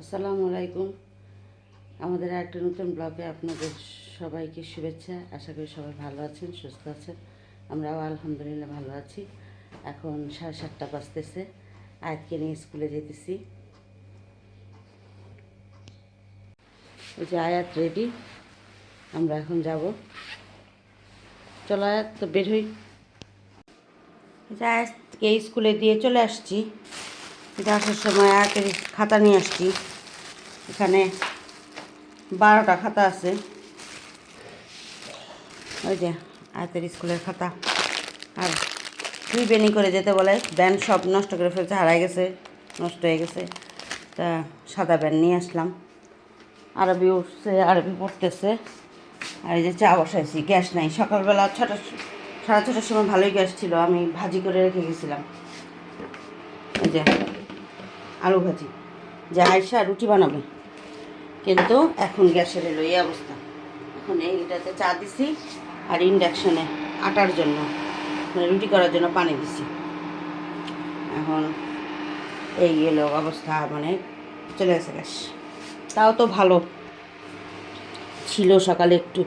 আসসালামু আলাইকুম। আমাদের একটা নতুন ব্লগে আপনাদের সবাইকে শুভেচ্ছা। আশা করি সবাই ভালো আছেন, সুস্থ আছেন। আমরাও আলহামদুলিল্লাহ ভালো আছি। এখন সাড়ে সাতটা বাজতেছে। আয়াতকে নিয়ে স্কুলে যেতেছি। ওই যে আয়াত রেডি। আমরা এখন যাব। চলো আয়াত, তো বের হই। যে আয়াতকে স্কুলে দিয়ে চলে আসছি। এটা আসার সময় আয়াতের খাতা নিয়ে আসছি। এখানে বারোটা খাতা আছে। ওই যে আয়তের স্কুলের খাতা। আর দুই বেনি করে যেতে বলে, ব্যান সব নষ্ট করে ফেলছে হারাই গেছে, নষ্ট হয়ে গেছে। তা সাদা ব্যান নিয়ে আসলাম। আরবি উঠছে, আরবি পড়তেছে। আর এই যে চা বসাইছি, গ্যাস নাই। সকালবেলা ছটা সাড়ে ছটার সময় ভালোই গ্যাস ছিল, আমি ভাজি করে রেখে গেছিলাম। এই যে আলু ভাজি। যে আয়সা রুটি বানাবে। কিন্তু এখন গ্যাসের এলো এই অবস্থা। এখন এইটাতে চা দিছি আর ইন্ডাকশনে আটার জন্য। মানে রুটি করার জন্য পানি দিছি। এখন এই এলো অবস্থা মানে চলে গেছে গ্যাস। তাও তো ভালো। ছিল সকালে একটু।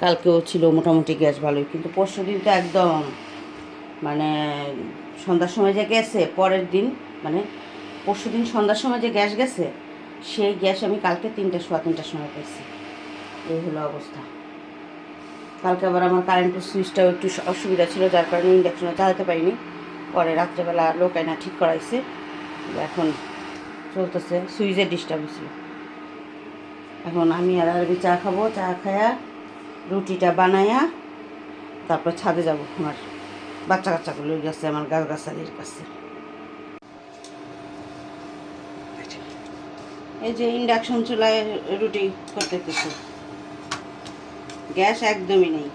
কালকেও ছিল মোটামুটি গ্যাস ভালোই। কিন্তু পরশু দিন তো একদম মানে সন্ধ্যার সময় যে গেছে, পরের দিন মানে পরশু দিন সন্ধ্যার সময় যে গ্যাস গেছে, সেই গ্যাস আমি কালকে তিনটে সোয়া তিনটার সময় পেয়েছি। এই হলো অবস্থা। কালকে আবার আমার কারেন্টের সুইচটাও একটু অসুবিধা ছিল, যার কারণে ইন্ডাকশনে চালাতে পারিনি। পরে রাত্রেবেলা লোক আইনা ঠিক করাইছে। এখন চলতেছে সুইচের ডিস্টার্ব ছিল এখন আমি আর আরবি চা খাব, চা খায়া রুটিটা বানায়া তারপর ছাদে যাব। আমার বাচ্চা কাচ্চাগুলো গেছে, আমার গাছ গাছালির কাছে। এই যে ইন্ডাকশন চুলায় রুটি করতে কিছু গ্যাস একদমই নেই।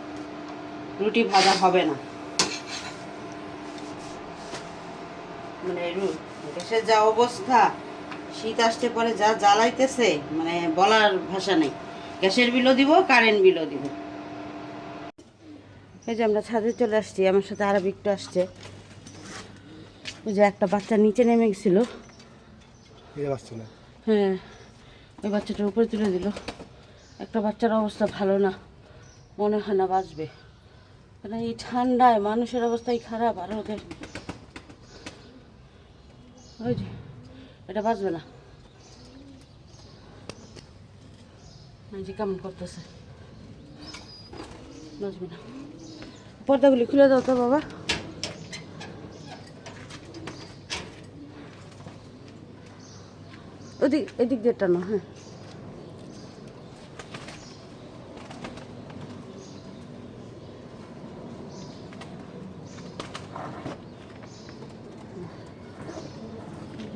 রুটি ভাজা হবে না। মানে গ্যাসের যা অবস্থা, শীত আসতে পরে, যা জ্বালাইতেছে মানে বলার ভাষা নেই। গ্যাসের বিলও দিব কারেন্ট বিলও দিব। এই যে আমরা ছাদে চলে আসছি, আমার সাথে আরও একটু আসছে। ওই যে একটা বাচ্চা নিচে নেমে গেছিল। না। হ্যাঁ ওই বাচ্চাটার উপরে তুলে দিল। একটা বাচ্চার অবস্থা ভালো না, মনে হয় না বাঁচবে। কারণ এই ঠান্ডায় মানুষের অবস্থাই খারাপ, আর ওদের ওই যে, এটা বাঁচবে না। যে কেমন করতেছে। বাঁচবে না। পর্দাগুলি খুলে দাও তো বাবা। ওদিক, এদিক দিয়ে টানো হ্যাঁ।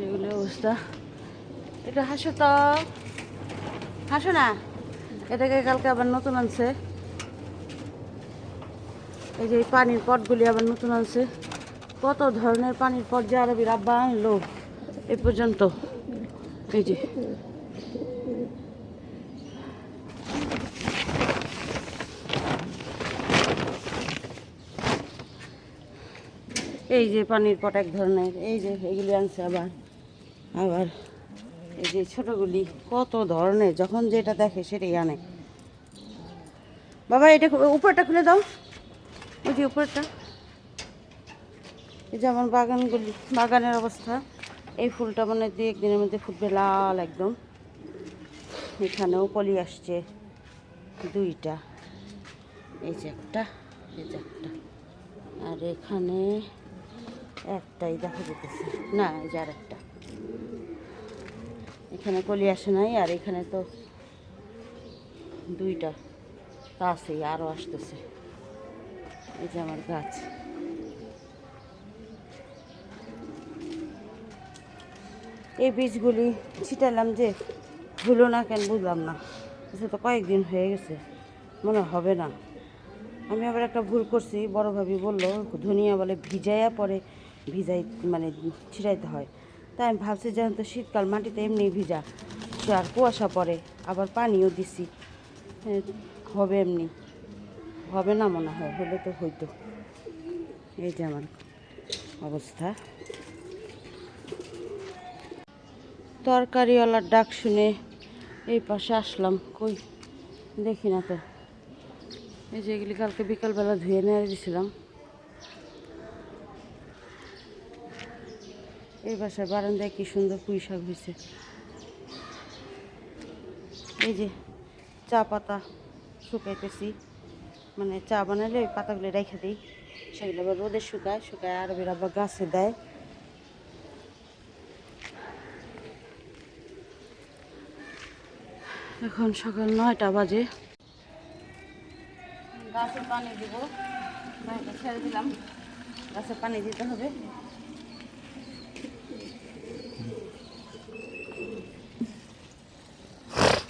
এগুলো অবস্থা। এটা হাসো তো। হাসো না। এটাকে কালকে আবার নতুন আনছে। এই যে পানির পটগুলি আবার নতুন আনছে। কত ধরনের পানির পট যে আরবি রাব্বা আনলো এ পর্যন্ত। এই যে। এই যে পানির পট এক ধরনের, এই যে এগুলি আনছে আবার আবার এই যে ছোটগুলি, কত ধরনের, যখন যেটা দেখে সেটাই আনে। বাবা, এটা উপরটা খুলে দাও। ওই যে উপরটা। এই যে আমার বাগানগুলি, বাগানের অবস্থা। এই ফুলটা মানে দু একদিনের মধ্যে ফুটবে লাল একদম। এখানেও কলি আসছে দুইটা। এই যে একটা, এই যে একটা। আর এখানে একটাই দেখা যেতেছে না, এই যে আর একটা এখানে কলি আসে নাই, আর এখানে তো দুইটা তা আছেই আরও আসতেছে। এই যে আমার গাছ। এই বীজগুলি ছিটালাম যে হলো না কেন বুঝলাম না। সে তো, কয়েকদিন হয়ে গেছে, মনে হবে না। আমি আবার একটা ভুল করছি, বড় ভাবি বলল, ধনিয়া বলে ভিজাইয়া পরে ভিজাই মানে ছিটাইতে হয়। তাই আমি ভাবছি যেন তো শীতকাল মাটিতে এমনি ভিজা আর কুয়াশা পড়ে আবার পানিও দিছি। হবে এমনি। হবে না মনে হয়, হলে তো হইতো। এই যে আমার অবস্থা। তরকারিওয়ালার ডাক শুনে এই পাশে আসলাম। কই? দেখি না তো। এই যে এগুলি কালকে বিকালবেলা ধুয়ে নিয়ে দিয়েছিলাম। এই বাসায় বারান্দায় কি সুন্দর পুঁই শাক হয়েছে। এই যে চা পাতা শুকাইতেছি। মানে চা বানালে ওই পাতাগুলো রেখে দিই। সেগুলো আবার রোদে শুকায় শুকায় আরবির আবার গাছে দেয়। এখন সকাল নয়টা বাজে। গাছে পানি দিব। ছেড়ে দিলাম। গাছে পানি দিতে হবে।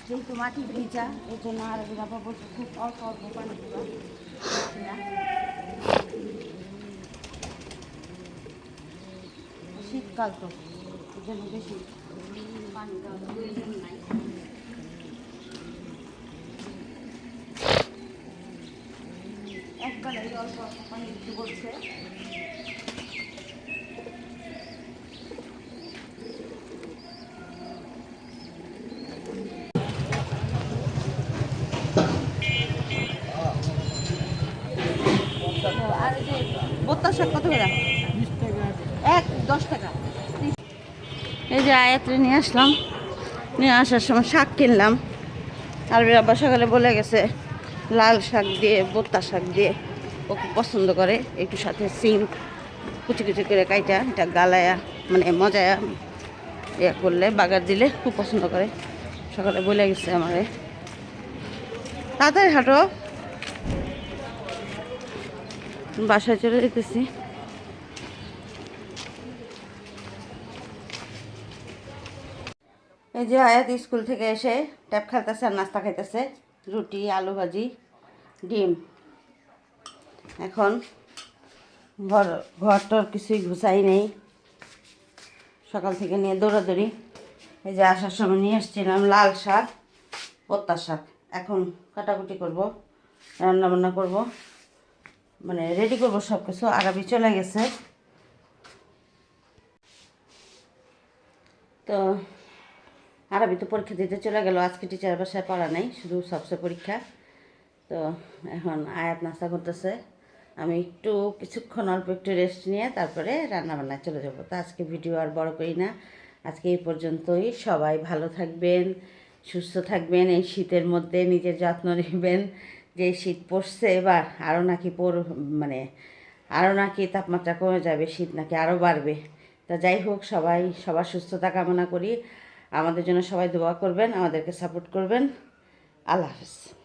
যেহেতু মাটি ভিজা, এই জন্য আর বাবা বলছে খুব অল্প অল্প পানি দিবা। শীতকাল তো, এই জন্য বেশি পানি দেওয়ার প্রয়োজন নাই কত এক, দশ টাকা। এই যে আয়াত্রে নিয়ে আসলাম। নিয়ে আসার সময় শাক কিনলাম। আর আব্বা সকালে বলে গেছে লাল শাক দিয়ে বোত্তা শাক দিয়ে ও খুব পছন্দ করে। একটু সাথে সিম, কুচি কুচি করে কাইটা, এটা গালায়া মানে মজায়া ইয়ে করলে, বাগার দিলে খুব পছন্দ করে। সকালে বলে গেছে আমারে। তাড়াতাড়ি হাঁটো। বাসায় চলে যেতেছি। এই যে আয়াত স্কুল থেকে এসে ট্যাপ খেলতেছে আর নাস্তা খাইতেছে। রুটি, আলু ভাজি, ডিম। এখন ঘর ঘর টর কিছুই ঘুষাই নেই। সকাল থেকে নিয়ে দৌড়াদৌড়ি। এই যে আসার সময় নিয়ে এসেছিলাম লাল শাক পত্তা শাক। এখন কাটাকুটি করব রান্না বান্না করব। মানে রেডি করব সব কিছু আরবি চলে গেছে। তো আরবি তো পরীক্ষা দিতে চলে গেল, আজকে টিচার বাসায় পড়া নাই, শুধু সবচেয়ে পরীক্ষা। তো এখন আয়াত নাস্তা করতেছে। আমি একটু কিছুক্ষণ অল্প একটু রেস্ট নিয়ে তারপরে রান্না বান্নায় চলে যাব। তো আজকে ভিডিও আর বড় করি না। আজকে এই পর্যন্তই। সবাই ভালো থাকবেন, সুস্থ থাকবেন, এই শীতের মধ্যে নিজের যত্ন নেবেন। যে শীত পড়ছে এবার আরও নাকি পর মানে আরও নাকি তাপমাত্রা কমে যাবে, শীত নাকি আরও বাড়বে। তা যাই হোক, সবাই সবার সুস্থতা কামনা করি। আমাদের জন্য সবাই দোয়া করবেন আমাদেরকে সাপোর্ট করবেন। আল্লাহ হাফেজ।